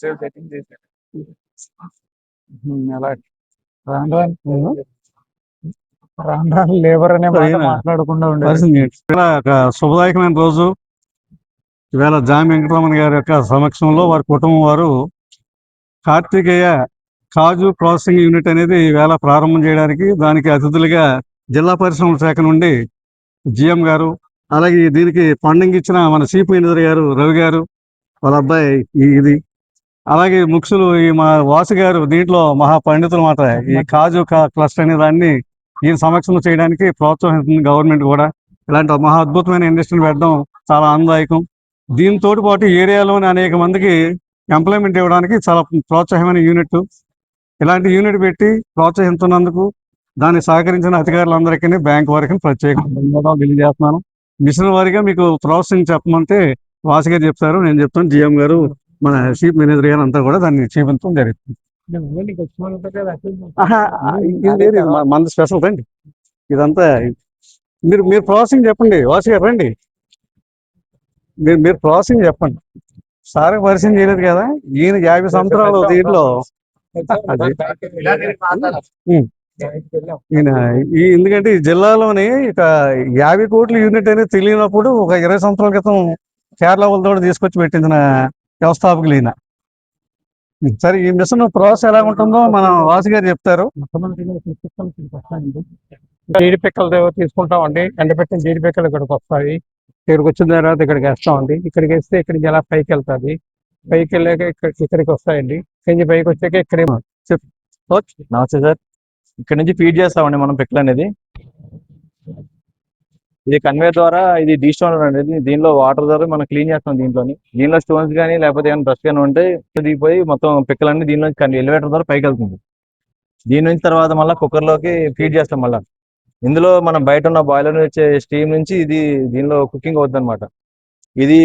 Save setting చేశాను అలా రాను రాను రాను రాను లేబర్ అనే మాట ఈయన మాట్లాడకుండా ఉండేది పరిస్థితి ఇలా ఒక శుభదాయకమైన రోజు. ఈవేళ జామి వెంకటరమణ గారి యొక్క సమక్షంలో వారి కుటుంబం వారు కార్తికేయ కాజు ప్రాసెసింగ్ యూనిట్ అనేది ఈవేళ ప్రారంభం చేయడానికి దానికి అతిథులుగా జిల్లా పరిశ్రమల శాఖ నుండి జిఎం గారు అలాగే దీనికి ఫండింగ్ ఇచ్చిన మన చీఫ్ మేనేజర్ గారు రవి గారు వాళ్ళ అబ్బాయి ఇది అలాగే ముఖ్యులు ఈ మా వాసు గారు దీంట్లో మహా పండితులు మాట ఈ కాజు కా- క్లస్టర్ అనే దాన్ని ఈయన సమక్షంలో చేయడానికి ప్రోత్సహిస్తుంది గవర్నమెంట్ కూడా. ఇలాంటి మహా అద్భుతమైన ఇండస్ట్రీని పెట్టడం చాలా ఆనందదాయకం. దీంతో పాటు ఏరియాలోని అనేక మందికి ఎంప్లాయ్మెంట్ ఇవ్వడానికి చాలా ప్రోత్సాహమైన యూనిట్. ఇలాంటి యూనిట్ పెట్టి ప్రోత్సహిస్తున్నందుకు దాన్ని సహకరించిన అధికారులందరికీ బ్యాంక్ వారికి ప్రత్యేక ధన్యవాదాలు తెలియజేస్తున్నాను. మిషన్ వారిగా మీకు ప్రాసెసింగ్ చెప్పమంటే వాసి గారు చెప్తారు నేను చెప్తాను. జిఎం గారు మన చీఫ్ మేనేజర్ గారు అంతా కూడా దాన్ని చూపించడం జరుగుతుంది. మన- స్పెషల్ రండి. ఇదంతా మీరు మీరు ప్రాసెసింగ్ చెప్పండి వాసి గారు రండి. మీరు మీరు ప్రాసెసింగ్ చెప్పండి. సార్ పరిచయం చేయలేదు కదా? ఈయన యాభై సంవత్సరాలు దీంట్లో. ఈయన ఈ ఎందుకంటే ఈ జిల్లాలోని ఇక యాభై కోట్ల యూనిట్ అనేది తెలియనప్పుడు ఒక ఇరవై సంవత్సరాల క్రితం కేరళ వాళ్ళతో కూడా తీసుకొచ్చి పెట్టించిన వ్యవస్థాపకులు ఈయన సరే ఈ మిషన్ ప్రాసెస్ ఎలా ఉంటుందో మన వాసి గారు చెప్తారు. జీడి పిక్కలు తీసుకుంటామండి. ఎండబెట్టిన జీడి పిక్కలు ఇక్కడికి వస్తాయి. ఇక్కడికి వచ్చిన తర్వాత ఇక్కడికి వేస్తామండి. ఇక్కడికి వేస్తే ఇక్కడికి ఎలా పైకి వెళ్తుంది? పైకి వెళ్ళాక ఇక్కడ ఇక్కడికి వస్తాయండి. కింద పైకి వచ్చాక ఇక్కడ నమస్తే సార్. ఇక్కడ నుంచి ఫీడ్ చేస్తామండి మనం పిక్కలు అనేది. ఇది కన్వేర్ ద్వారా ఇది డీ స్టోన్ అనేది దీనిలో వాటర్ ద్వారా మనం క్లీన్ చేస్తాం దీంట్లోని. దీనిలో స్టోన్స్ కానీ లేకపోతే ఏమైనా బ్రష్ కానీ ఉంటే దిగిపోయి మొత్తం పిక్కలన్నీ దీనిలో ఎలివేటర్ ద్వారా పైకి వెళ్తుంది. దీని నుంచి తర్వాత మళ్ళీ కుక్కర్లోకి ఫీడ్ చేస్తాం మళ్ళీ. ఇందులో మనం బయట ఉన్న బాయిలర్ వచ్చే స్టీమ్ నుంచి ఇది దీనిలో కుకింగ్ అవుతుంది అనమాట ఇది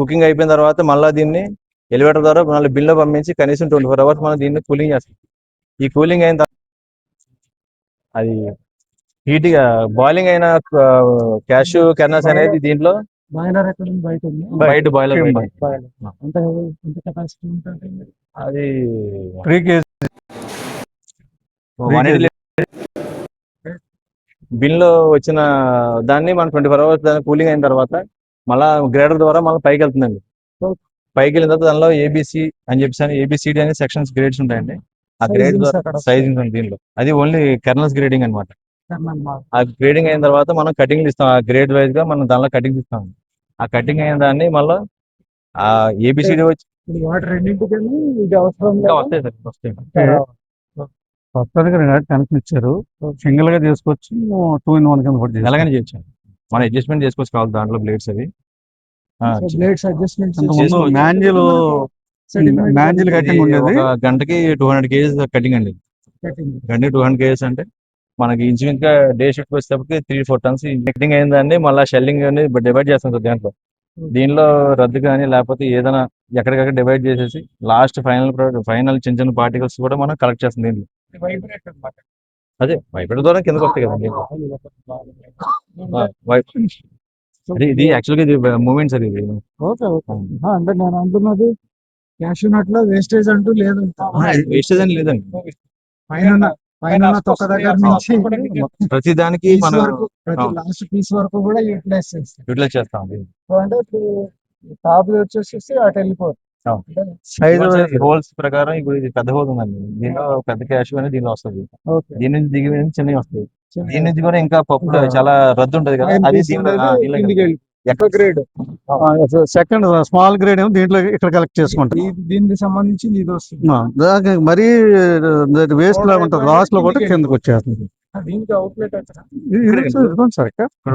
కుకింగ్ అయిపోయిన తర్వాత మళ్ళీ దీన్ని ఎలివేటర్ ద్వారా మళ్ళీ బిల్లో పంపించి కనీసం ట్వంటీ ఫోర్ అవర్స్ మనం దీన్ని కూలింగ్ చేస్తాం. ఈ కూలింగ్ అయిన తర్వాత అది హీట్గా బాయిలింగ్ అయిన క్యాష్ కెర్నల్స్ అనేది దీంట్లో? బాయిలర్ ఎక్కడ? బయట ఉంది. బయట బాయిలర్ బాయిలర్. ఎంత ఎంత కెపాసిటీ ఉంటుంది అది త్రీ కేజీ బిన్లో వచ్చిన దాన్ని మనం ట్వంటీ ఫోర్ అవర్స్ దాన్ని కూలింగ్ అయిన తర్వాత మళ్ళా గ్రేడర్ ద్వారా మళ్ళీ పైకి వెళ్తుందండి. పైకి వెళ్ళిన తర్వాత దానిలో ఏబిసి అని చెప్పేసి ఏబిసిడి అనే సెక్షన్స్ గ్రేడ్స్ ఉంటాయండి. ఆ గ్రేడ్ ద్వారా సైజింగ్ ఉంది దీనిలో అది ఓన్లీ కెర్నల్స్ గ్రేడింగ్ అన్నమాట. ఆ గ్రేడింగ్ అయిన తర్వాత మనం కటింగ్ ఇస్తాం. ఆ గ్రేడ్ వైజ్గా మనం దానిలో కటింగ్ ఇస్తాం ఆ కటింగ్ అయిన దాన్ని మళ్ళీ ఆ ఏబిసిడి వచ్చి కనెక్షన్ ఇచ్చారు సింగిల్గా చేసుకోవచ్చు టూ ఇన్ వన్ కింద కూడా. ఎలాగైనా చేయొచ్చు మనం అడ్జస్ట్మెంట్ చేసుకోవచ్చు కావాలి దాంట్లో బ్లేడ్స్ అవి. Blades adjustment. Manual manual cutting ఉండేది. గంటకి టూ హండ్రెడ్ కేజీస్ కటింగ్ అండి. గంటకి టూ హండ్రెడ్ కేజీస్ అంటే మనకి ఇంచుమించుగా డే షిఫ్ట్ వచ్చేటప్పటికి త్రీ ఫోర్ టన్స్ కటింగ్ అయిన దాన్ని మళ్ళీ షెల్లింగ్ అని డివైడ్ చేస్తాం సార్ దాంట్లో. దీనిలో రద్దు కానీ లేకపోతే ఏదైనా ఎక్కడికక్కడ డివైడ్ చేసేసి లాస్ట్ ఫైనల్ ఫైనల్ చిన్న చిన్న పార్టికల్స్ కూడా మనం కలెక్ట్ చేస్తాం దీంట్లో. అదే వైబ్రేట్ ద్వారా కిందకి వస్తాయి కదండి అది ఇది యాక్చువల్గా ఇది మూమెంట్స్ అది ఇది. Okay okay. ఆ, అంటే నేను అంటున్నది క్యాష్ నట్లో వేస్టేజ్ అంటూ లేదు వేస్టేజ్ అని లేదండి. పైన పైన తొక్క దగ్గర నుంచి ప్రతి దానికి మనం ప్రతి. లాస్ట్ పీస్ వరకు కూడా యూటిలైజ్ చేస్తాం. యూటిలైజ్ చేస్తాం. సో అంటే టాప్ వచ్చేసి అటు వెళ్ళిపోతుంది సైజ్ హోల్స్ ప్రకారం ఇప్పుడు ఇది పెద్ద హోల్ ఉందండి. దీనిలో పెద్ద క్యాష్ అనేది దీనిలో వస్తుంది. ఓకే. దీని నుంచి దిగి చిన్నవి వస్తాయి. దీని నుంచి కూడా ఇంకా పప్పు చాలా రద్దు ఉంటది కదా. అది దీనిలో ఒక గ్రేడ్ సెకండ్ స్మాల్ గ్రేడ్ ఏమో దీంట్లో ఇక్కడ కలెక్ట్ చేసుకుంటాం. దీనికి సంబంధించి ఇది వస్తుంది. మరీ వేస్ట్ లా ఉంటుంది. లాస్ట్లో కూడా కిందకి వచ్చేస్తుంది. దీనికి అవుట్లెట్ ఎక్కడ? సార్.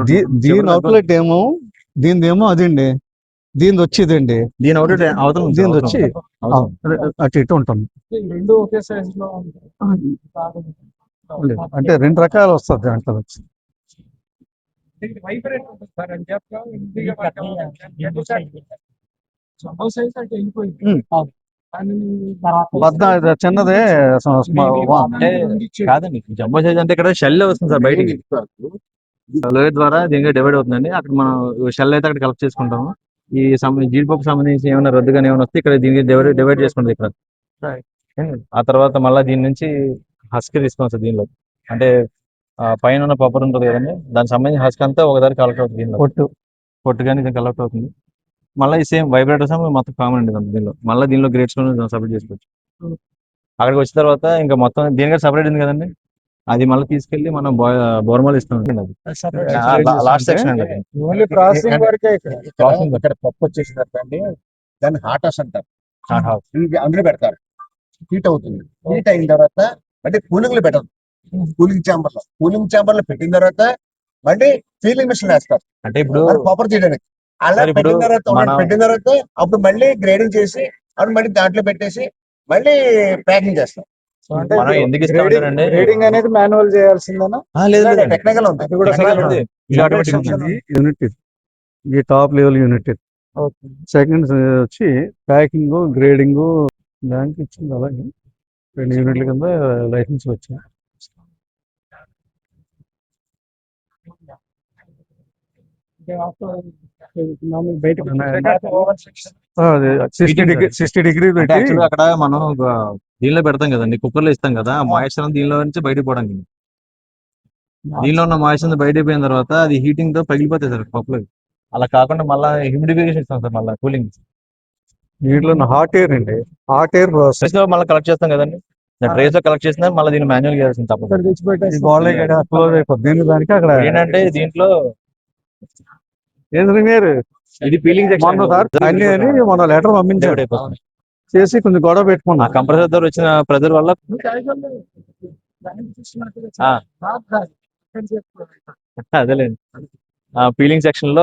దీ- దీని అవుట్లెట్ ఏమో దీనిది ఏమో అదండి. దీని వచ్చేదండి. దీని ఒకటి అవతల దీని వచ్చి. అటు ఇటు ఉంటుంది. రెండు ఒకే సైజ్లో అంటే రెండు రకాలు వస్తుంది దాంట్లో. వచ్చి వైబ్రేట్ ఉంటుంది సార్ అని సైజ్ అంటే వెళ్ళిపోయింది బద్ద చిన్నదే కాదండి జంబో సైజ్ అంటే ఇక్కడ షెల్ వస్తుంది సార్ బయటికి? లోయర్ ద్వారా దీనికి డివైడ్ అవుతుందండి. అక్కడ మనం షెల్ అయితే అక్కడ కలెక్ట్ చేసుకుంటాము. ఈ జీడిపప్పు సంబంధించి ఏమైనా రద్దు కానీ ఏమైనా వస్తే ఇక్కడ దీనికి డివైడ్ డివైడ్ చేసుకుంటుంది ఇక్కడ. ఆ తర్వాత మళ్ళీ దీని నుంచి హస్క్ తీసుకొని సార్ దీనిలో. అంటే పైన ఉన్న పప్పర్ ఉంటుంది కదండి. దానికి సంబంధించి హస్క్ అంతా ఒకదారి కలెక్ట్ అవుతుంది దీనిలో. పొట్టు పొట్టు కానీ ఇది కలెక్ట్ అవుతుంది. మళ్ళీ ఈ సేమ్ వైబ్రేటర్స్ మొత్తం కామన్ అండి దీనిలో. మళ్ళీ దీనిలో గ్రేడ్స్ సపరేట్ చేసుకోవచ్చు. అక్కడికి వచ్చిన తర్వాత ఇంకా మొత్తం దీనిగా సపరేట్ ఉంది కదండి. అది మళ్ళీ తీసుకెళ్ళి మనం బోర్మల్ ఇస్తాం. అది లాస్ట్ సెక్షన్ అండి ఇక్కడ పప్పు వచ్చేసిన అండి. దాన్ని హాట్ హౌస్ అంటారు. అందులో పెడతారు. హీట్ అవుతుంది. హీట్ అయిన తర్వాత అంటే కూలింగ్లో పెట్టదు కూలింగ్ చాంబర్లో. కూలింగ్ చాంబర్లో పెట్టిన తర్వాత మళ్ళీ ఫీలింగ్ మిషన్ వేస్తారు. అంటే ఇప్పుడు ప్రాపర్ చేయడానికి. అలా పెట్టిన తర్వాత పెట్టిన తర్వాత అప్పుడు మళ్ళీ గ్రేడింగ్ చేసి అప్పుడు మళ్ళీ దాంట్లో పెట్టేసి మళ్ళీ ప్యాకింగ్ చేస్తాం. మనం ఎందుకు ఇస్తామంటారండి రీడింగ్ అనేది మాన్యువల్ చేయాల్సిందేనా? ఆ, లేదు లేదండి. టెక్నికల్ ఉంది అది కూడా. యూనిట్ ఇది. టాప్ లెవెల్ యూనిట్ సెకండ్ వచ్చి ప్యాకింగ్ గ్రేడింగ్ దానికి ఇచ్చింది అలాగే. రెండు యూనిట్ల కింద లైసెన్స్ వచ్చాయి సిక్స్టీ డిగ్రీ అక్కడ మనం దీనిలో పెడతాం కదండి కుక్కర్లో ఇస్తాం కదా మాయిశ్చర్ దీనిలో నుంచి బయటకు పోవడానికి. దీనిలో ఉన్న మాయిశ్చర్ బయటకు పోయిన తర్వాత అది హీటింగ్తో పగిలిపోతాయి సార్ పప్పులు. అలా కాకుండా మళ్ళీ హ్యూమిడిఫికేషన్ ఇస్తాం సార్ మళ్ళీ కూలింగ్ వీటిలో హాట్ ఎయిర్ అండి. హాట్ ఎయిర్ ప్రాసెస్ ట్రేస్లో మళ్ళీ కలెక్ట్ చేస్తాం కదండి. ట్రేస్లో కలెక్ట్ చేసినా మళ్ళీ దీన్ని మాన్యువల్ చేయాల్సింది తప్పదు. క్లోజ్ అయిపోతుంది దానికి అక్కడ ఏంటంటే దీంట్లో ఇంజనీర్ ఇది పీలింగ్ మొన్న సార్ అన్ని అని మొన్న లెటర్ పంపించాడు చేసి కొంచెం గొడవ పెట్టుకున్నా. కంప్రెసర్ ద్వారా వచ్చిన ప్రెజర్ వల్ల ఆ. ఆ. అదేలేండి. పీలింగ్ సెక్షన్లో